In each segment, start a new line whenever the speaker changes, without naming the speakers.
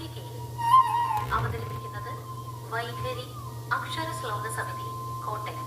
തൂലികയിൽ അവതരിപ്പിക്കുന്നത് വൈഖരി അക്ഷര ശ്ലോക സമിതി കോട്ടയം.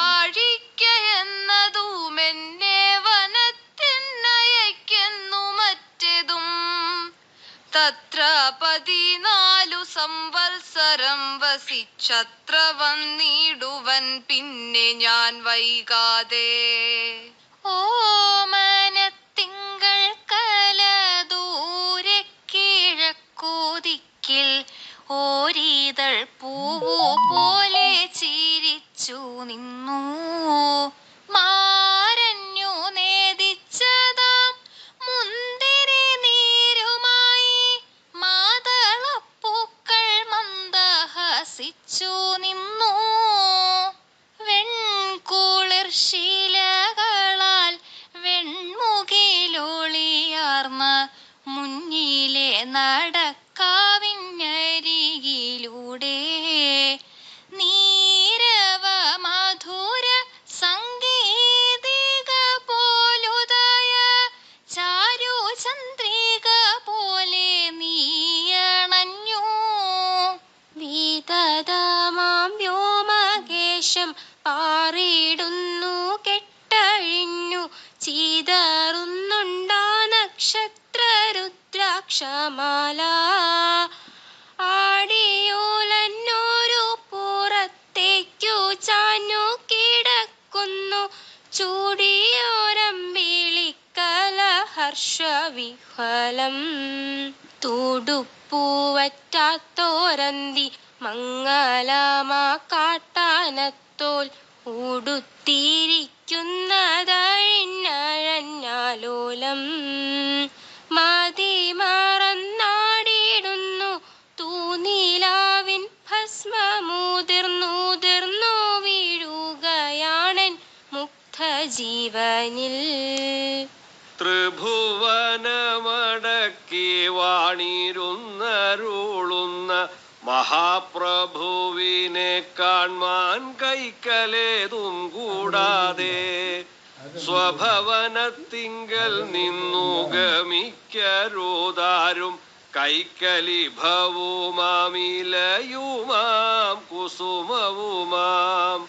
തത്ര പതിനാലു സംവത്സരം വസിച്ചത്ര വന്നിടുവൻ പിന്നെ ഞാൻ വൈകാതെ. ഓമനത്തിങ്കൾ കല ദൂരെ കിഴക്കോദിക്കിൽ ഓരീതൾ പൂവു പോലെ ചിരിച്ചു നിന്നു. ഹർഷവിഹ്വലം തൂടുപ്പൂവറ്റാത്തോരന്തി മംഗലമാ കാട്ടാനത്തോൽ ഉടുത്തിരിക്കുന്നതഴിഞ്ഞഴഞ്ഞാലോലം മതി മറന്നാടിയിടുന്നു തൂനീലാവിൻ ഭസ്മമുതിർന്നുതിർന്നു വീഴുകയാണൻ മുക്ത ജീവനിൽ
ത്രിഭുവനമടക്കി വാണിരുന്നരുളുന്ന മഹാപ്രഭുവിനെ കാൺമാൻ കൈക്കലേതും കൂടാതെ സ്വഭവനത്തിങ്കൽ നിന്നു ഗമിക്കരുതാരും കൈക്കലിഭവുമാമിലയുമാം കുസുമവുമാം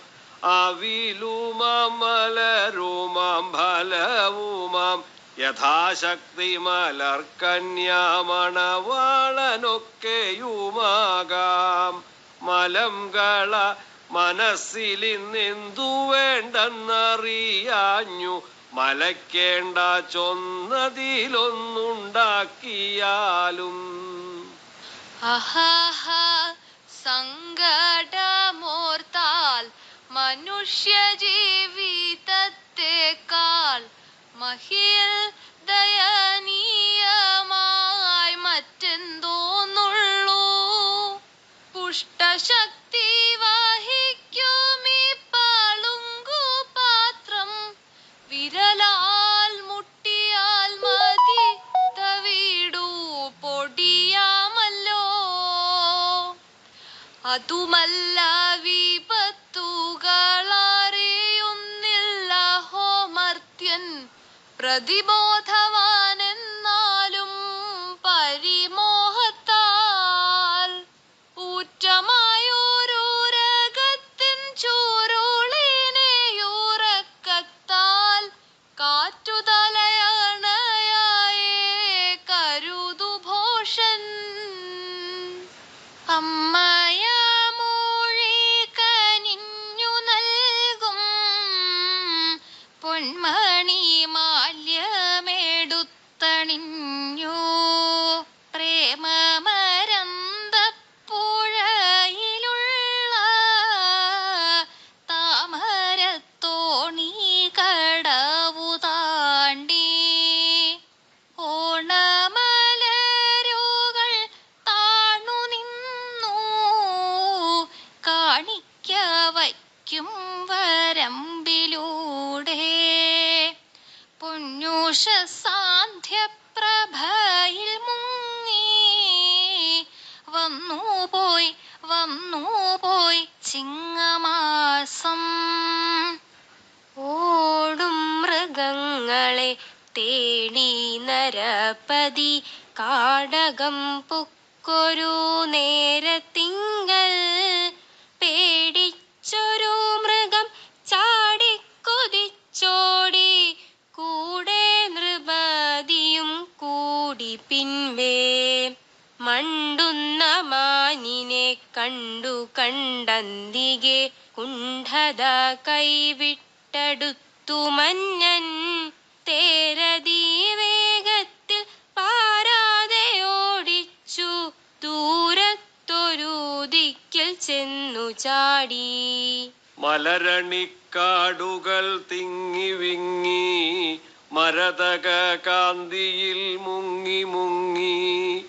അവിലുമാം മലരുമാം ഫലവുമാം യഥാശക്തി മലർക്കന്യാമണവാളനൊക്കെയുമാകാം മലംകള മനസ്സിലിന്നെന്തു വേണ്ടെന്നറിയാഞ്ഞു. മലക്കേണ്ട ചൊന്നതിലൊന്നുണ്ടാക്കിയാലും.
സങ്കടമോർത്താൽ മനുഷ്യ ജീവിതത്തെക്കാൾ മഹിൽ ദയനീയമായി മറ്റെന്തോന്നുള്ളൂ. പുഷ്ടശക്തി വഹിക്കും ഈ പാളുങ്കു പാത്രം. വിരലാൽ മുട്ടിയാൽ മതി തവിടു പൊടിയാമല്ലോ. അതുമല്ല
प्रतिबोधवान् മണ്ടുന്ന മാനിനെ കണ്ടു കണ്ടന്തികെ കുണ്ഠത കൈവിട്ടടുത്തു മന്നൻ തേരതീ വേഗത്തിൽ പാരാതെ ഓടിച്ചു. ദൂരത്തൊരു ദിക്കിൽ ചെന്നു ചാടി.
മലരണിക്കാടുകൾ തിങ്ങി വിങ്ങി മരതക കാന്തിയിൽ മുങ്ങി മുങ്ങി.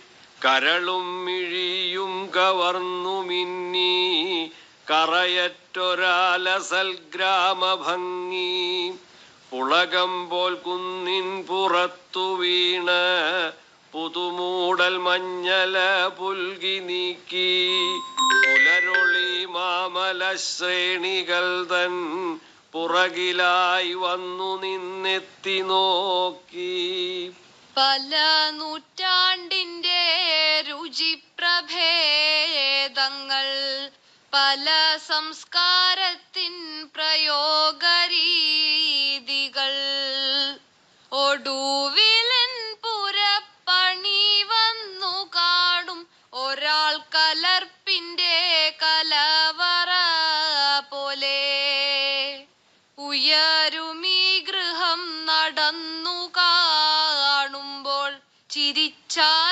കരളും മിഴിയും കവർന്നു മിന്നി കറയറ്റൊരാലസൽ ഗ്രാമഭംഗി. പുളകം പോൽ കുന്നിൻ പുറത്തു വീണ് പുതുമൂടൽ മഞ്ഞല പുൽകി നീക്കി. പുലരൊളി മാമല ശ്രേണികൾ തൻ പുറകിലായി വന്നു നിന്നെത്തി നോക്കി.
പല നൂറ്റാണ്ടിന്റെ പല സംസ്കാരത്തിൻ പ്രയോഗരീതികൾ. ഒടുവിലൻ പുരപ്പണി വന്നു കാണും ഒരാൾ കലർപ്പിന്റെ കലവറ പോലെ. ഉയരുമീ ഗൃഹം നടന്നു കാണുമ്പോൾ ചിരിച്ചാലും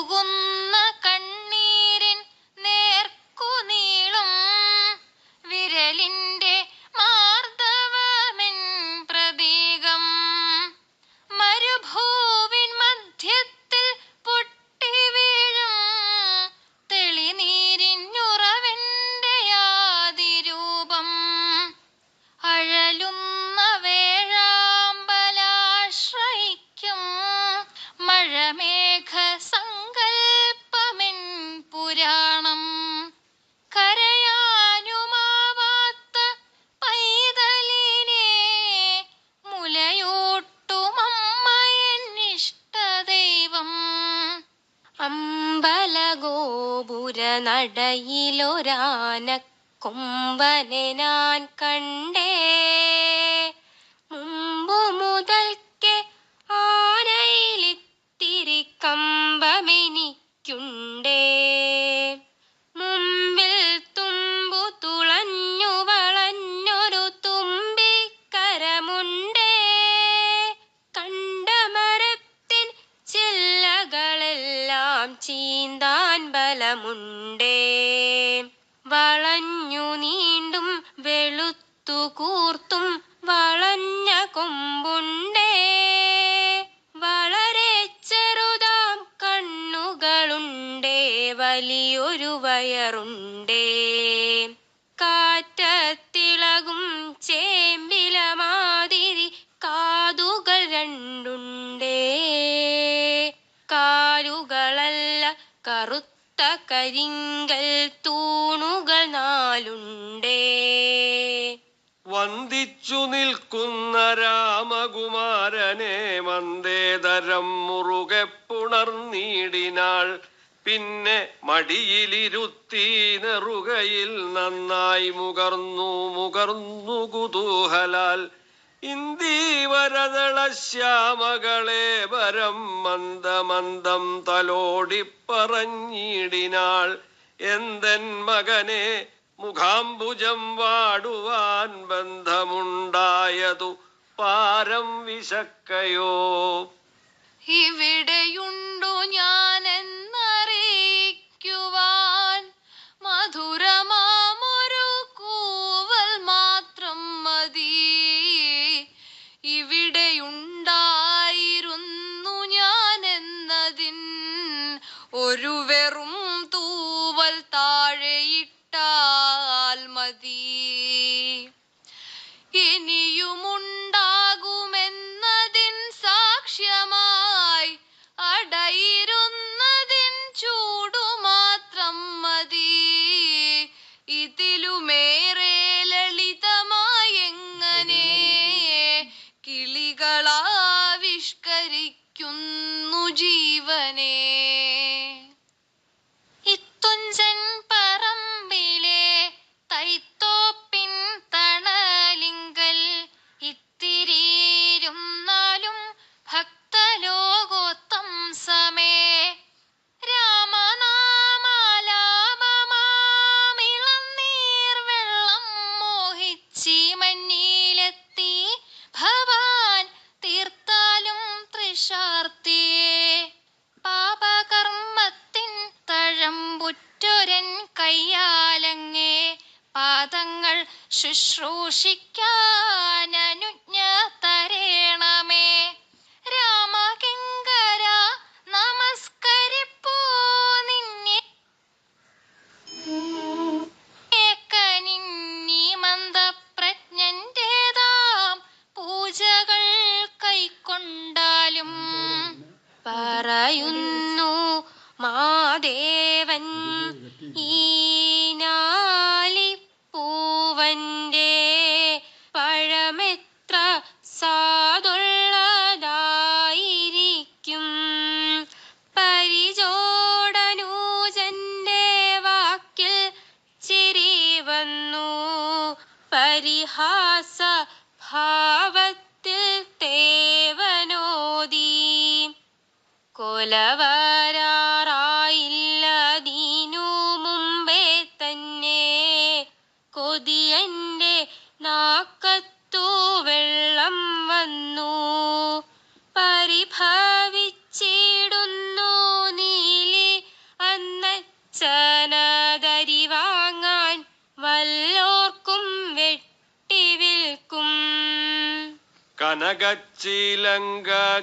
قلوب മുറുകെ പുണർനീടിനാൾ
പിന്നെ മടിയിലിരുത്തി നെറുകയിൽ നന്നായി മുകർന്നു മുകർന്നു കുതൂഹലാൽ. ഇന്ദീവരതള ശ്യാമകളെ വരം മന്ദമന്ദം തലോടി പറഞ്ഞിടിനാൾ എന്തൻ മകനെ മുഖാംബുജം വാടുവാൻ ബന്ധമുണ്ടായതു പാരം വിശക്കയോ?
ഇവിടെയുണ്ടു ഞാൻ? പാദങ്ങൾ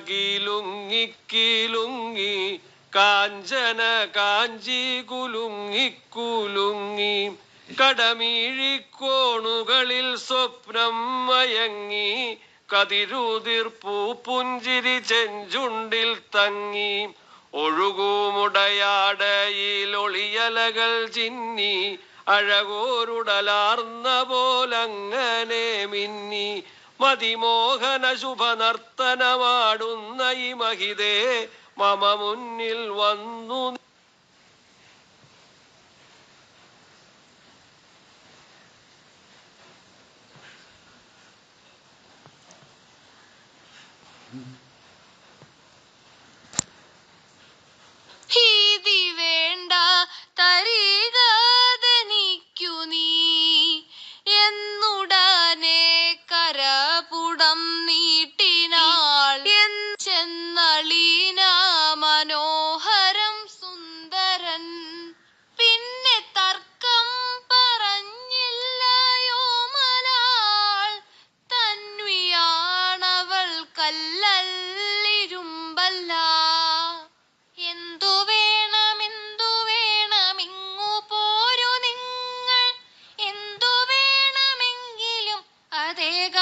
കിലുങ്ങി കിലുങ്ങി കാഞ്ചന കാഞ്ചി കുലുങ്ങി കുലുങ്ങി. കടമീഴിക്കോണുകളിൽ സ്വപ്നം മയങ്ങി കതിരുതിർപ്പൂ പുഞ്ചിരി ചെഞ്ചുണ്ടിൽ തങ്ങി. ഒഴുകൂമുടയാടയിൽ ഒളിയലകൾ ചിന്നി അഴകോരുടലാർന്ന പോലങ്ങനെ മിന്നി. മതിമോഹന ശുഭനർത്തനമാടുന്ന ഈ മഹിതേ മമ മുന്നിൽ വന്നു
这个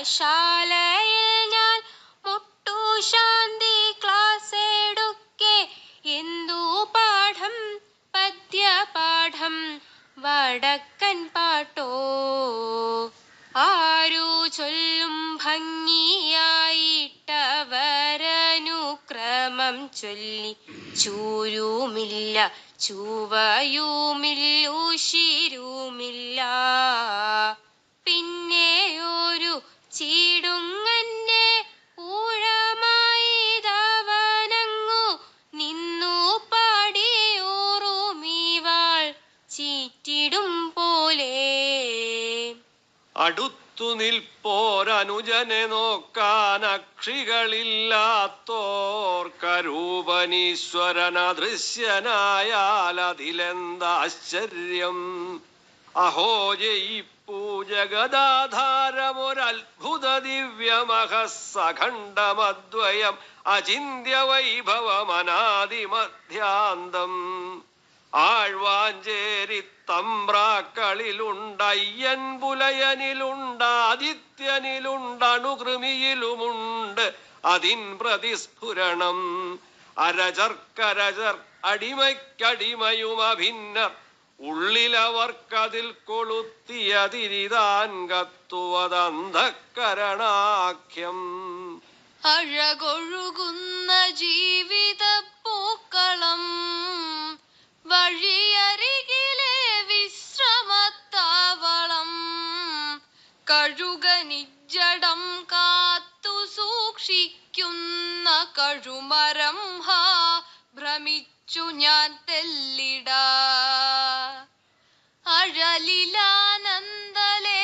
പാഠശാലയിൽ ഞാൻ മുട്ടു ശാന്തി ക്ലാസ് എടുക്കെ എന്തു പാഠം പദ്യപാഠം വടക്കൻ പാട്ടോ? ആരു ചൊല്ലും ഭംഗിയായിട്ടവരനുക്രമം ചൊല്ലി. ചൂരുമില്ല ചുവയുമില്ലൂശിരുമില്ല ചീടുങ്ങന്നെ ഊഴമായിതവനങ്ങു നിന്നു പാടിയോറുമീവാൾ ചീറ്റിടും പോലെ.
അടുത്തു നിൽപ്പോരനുജനെ നോക്കാൻ അക്ഷികളില്ലാത്തോർക്കരൂപനീശ്വരന അദൃശ്യനായാൽ അതിലെന്താശ്ചര്യം അഹോ ജയിപ്പൂ ജഗദാധാരമൊരത്ഭുത അചിന്യ വൈഭവമനാദിമധ്യാന്തം ആഴ്വാഞ്ചേരി തമ്പ്രാക്കളിലുണ്ടയ്യൻ പുലയനിലുണ്ട് ആദിത്യനിലുണ്ട് അണുകൃമിയിലുമുണ്ട് അതിൻ പ്രതിസ്ഫുരണം. അരചർക്കരചർ അടിമയ്ക്കടിമയും അഭിന്നർ ഉള്ളിലവർക്കതിൽ കൊളുത്തിയതിരിതാൻ കത്തുവതന്ധക്കരണാഖ്യം.
അഴകൊഴുകുന്ന ജീവിത പൂക്കളം വഴിയരികിലെ വിശ്രമത്താവളം കഴുകനിജടം കാത്തു സൂക്ഷിക്കുന്ന കഴുമരം ഹാ ഭ്രമിച്ചു ഞാൻ തെല്ലിട. അഴലിലാനന്ദലേശമിട്ടെപ്പോഴും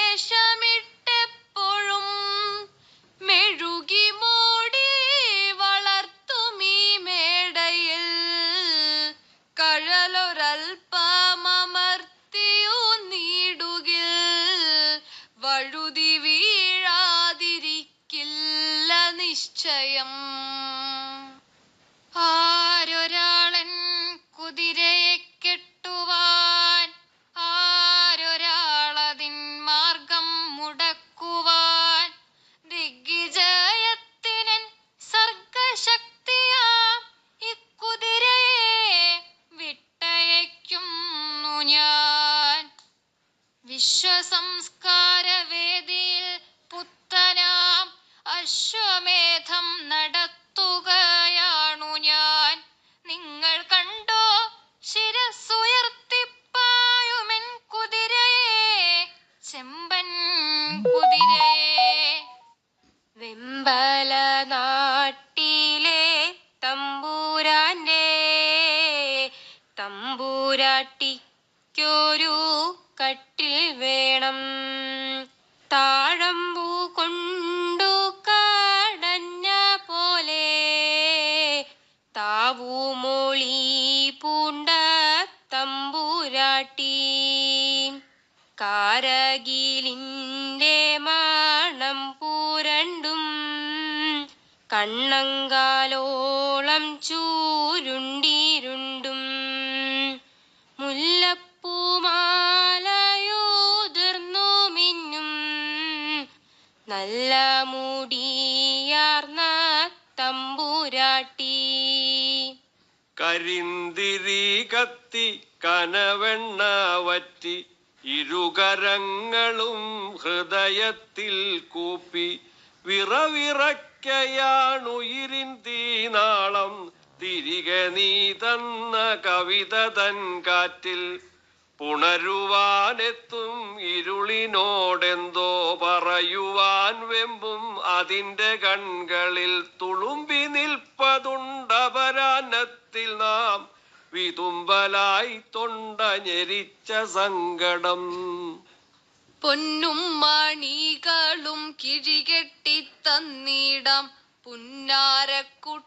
നല്ല മുടിയാർന്ന തമ്പുരാട്ടി.
കരിന്തിരി കത്തി കനവെണ്ണ വറ്റി ഇരുകരങ്ങളും ഹൃദയത്തിൽ കൂപ്പി വിറവിറക്കയാണുയിരിൻ തീനാളം തിരികെ നീ തന്ന കവിത തൻ കാറ്റിൽ പുണരുവാനെത്തും ഇരുളിനോടെന്തോ പറയുവാൻ വെമ്പും അതിന്റെ കൺകളിൽ തുളുമ്പി നിൽപ്പതുണ്ടപരാനത്തിൽ നാം വിതുമ്പലായി തൊണ്ട ഞെരിച്ച സങ്കടം.
പൊന്നും മണികളും കിഴികെട്ടി തന്നിടാം പുന്നാരക്കുട്ടനെ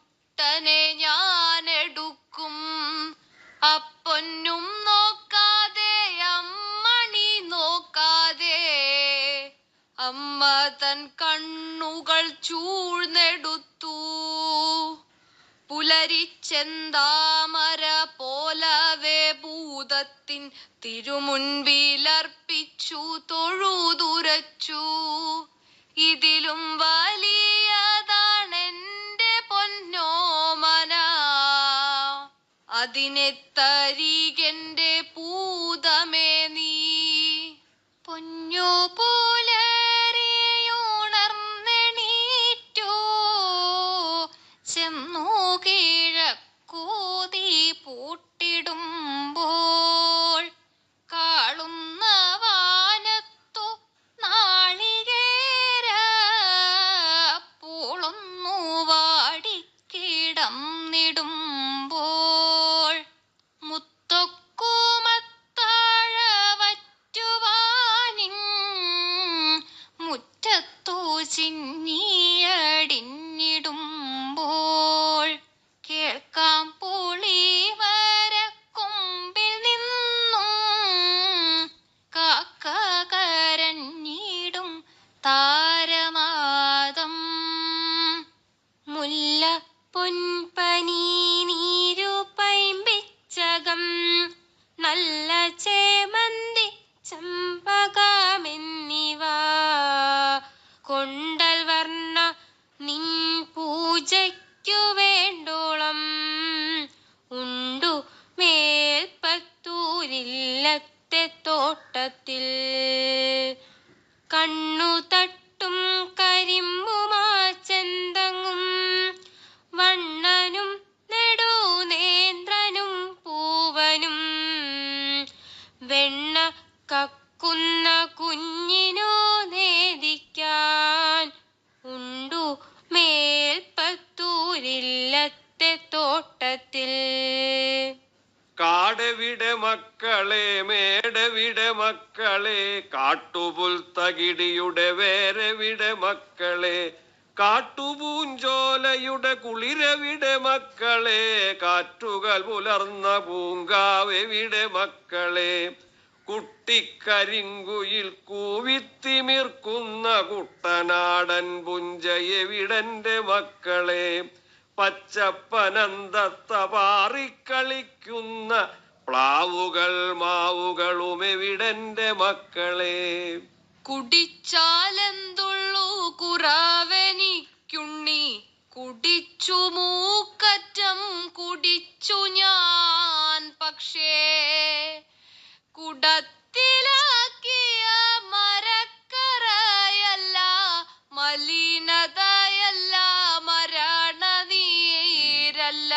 ഞാൻ പുലരിച്ചെന്താമര പോലവേ ഭൂതത്തിൻ തിരുമുൻപിലർപ്പിച്ചു തൊഴുതുരച്ചു. ഇതിലും വലിയതാണെന്റെ പൊന്നോമന. അതിനെ തരികെന്റെ
நீடும் തട്ടും കരിമ്പുമാച്ചെന്തങ്ങും വണ്ണനും നെടുനേന്ദ്രനും പൂവനും. വെണ്ണ കക്കുന്ന കുഞ്ഞിനു നേദിക്കാൻ. ഉണ്ടു മേൽപ്പത്തൂരില്ലത്തെ തോട്ടത്തിൽ.
കാടവിട മക്കളെ മേടവിടെ മക്കളെ. കാട്ടുപുൽ വേറെ വേരവിടെ മക്കളെ കാട്ടുപൂഞ്ചോലയുടെ കുളിരവിടെ മക്കളെ കാറ്റുകൾ പുലർന്ന പൂങ്കാവെവിടെ മക്കളെ. കുട്ടിക്കരിങ്കുയിൽ കൂവിത്തിമിർക്കുന്ന കുട്ടനാടൻ പുഞ്ചയെവിടന്റെ മക്കളെ? പച്ചപ്പനന്തത്ത പാറിക്കളിക്കുന്ന പ്ലാവുകൾ മാവുകളുമെവിടന്റെ മക്കളെ?
കുടിച്ചാലെന്തുള്ളൂ കുറവനിക്കുണ്ണി. കുടിച്ചു മൂക്കറ്റം കുടിച്ചു ഞാൻ. പക്ഷേ കുടത്തിലാക്കിയ മരക്കറയല്ല മലിനതയല്ല മരണനീരല്ല.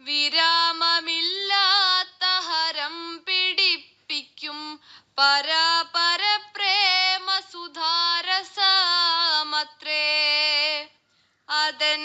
വിരാമമില്ലാത്ത ഹരം പിടിപ്പിക്കും പരാപര അതൻ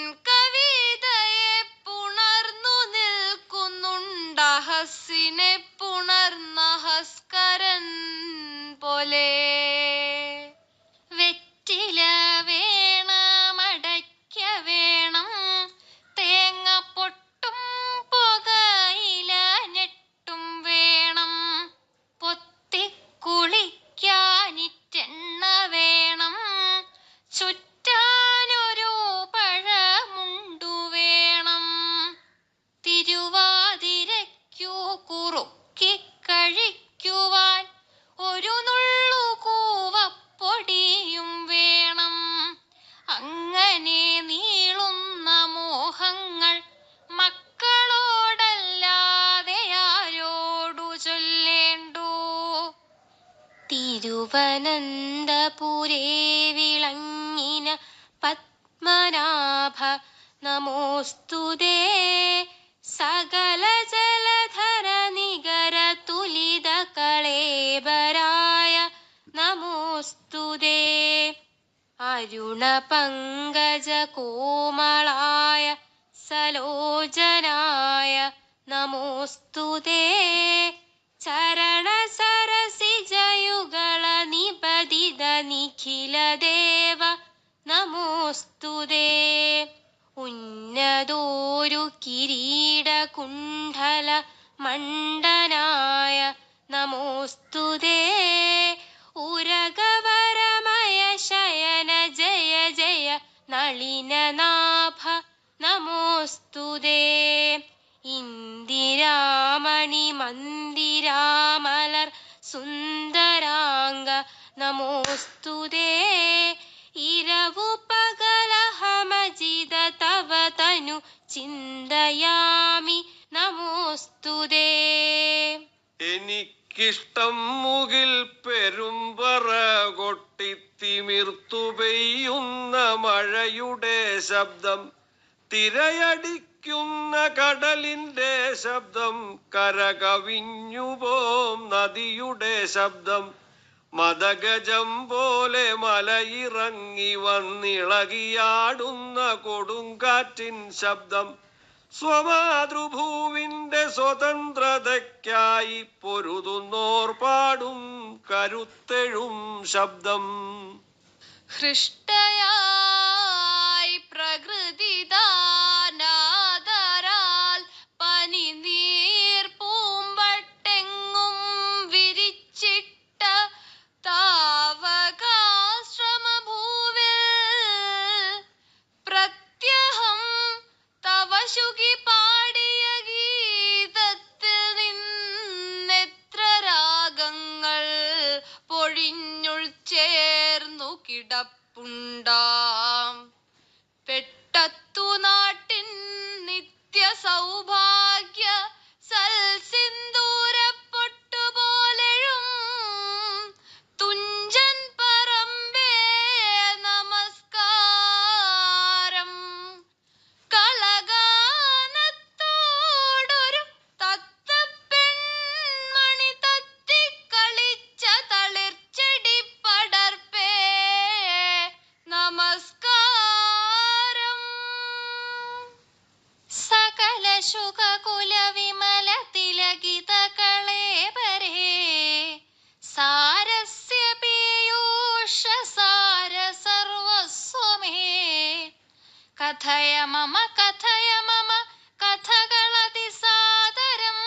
അരുണ പങ്കജ കോമളായ സലോചനായ നമോസ്തുതേ ചരണ സരസിജയുഗള നിപതിത നിഖിലദേവ നമോസ്തുതേ ഉന്നതോരു കിരീട കുണ്ഡല മണ്ഡനായ ഉരകവരമയ സ്തുതേ ഇന്ദിരാമണി മന്ദിരാമലർ സുന്ദരാംഗ നമോസ്തുതേ. ഇരവു പകലഹമജിത തവ തനു ചിന്തയാമി നമോസ്തുതേ.
എനിക്കിഷ്ടം മുകിൽ പെരുമ്പറ കൊട്ടിത്തിമിർത്തു പെയ്യുന്ന മഴയുടെ ശബ്ദം. തിരയടിക്കുന്ന കടലിന്റെ ശബ്ദം കരകവിഞ്ഞുപോം നദിയുടെ ശബ്ദം. മതഗജം പോലെ മലയിറങ്ങി വന്നിളകിയാടുന്ന കൊടുങ്കാറ്റിൻ ശബ്ദം. സ്വമാതൃഭൂവിന്റെ സ്വതന്ത്രതയ്ക്കായി പൊരുതുന്നോർ പാടും കരുത്തെഴും ശബ്ദം.
ഹൃഷ്ടയായി പ്രകൃതിദാനാദരാൽ கிடப்புண்டா കഥയ മമ കഥയ മമ കഥകളതി സാദരം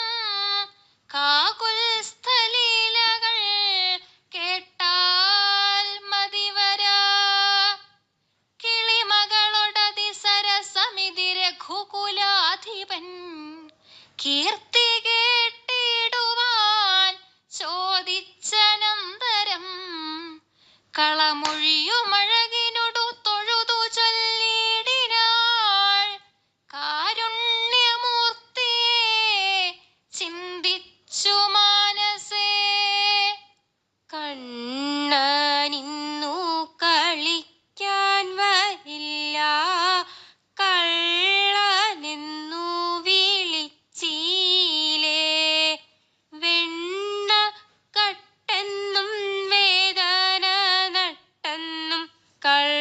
নমস্কার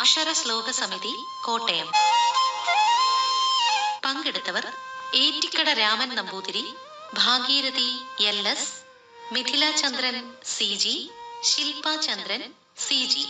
അക്ഷര ശ്ലോക സമിതി കോട്ടയം. പങ്കെടുത്തവർ ഏറ്റിക്കട Raman Namboothiri Bhageerathi L S Mithila Chandran C G Shilpa Chandran C G.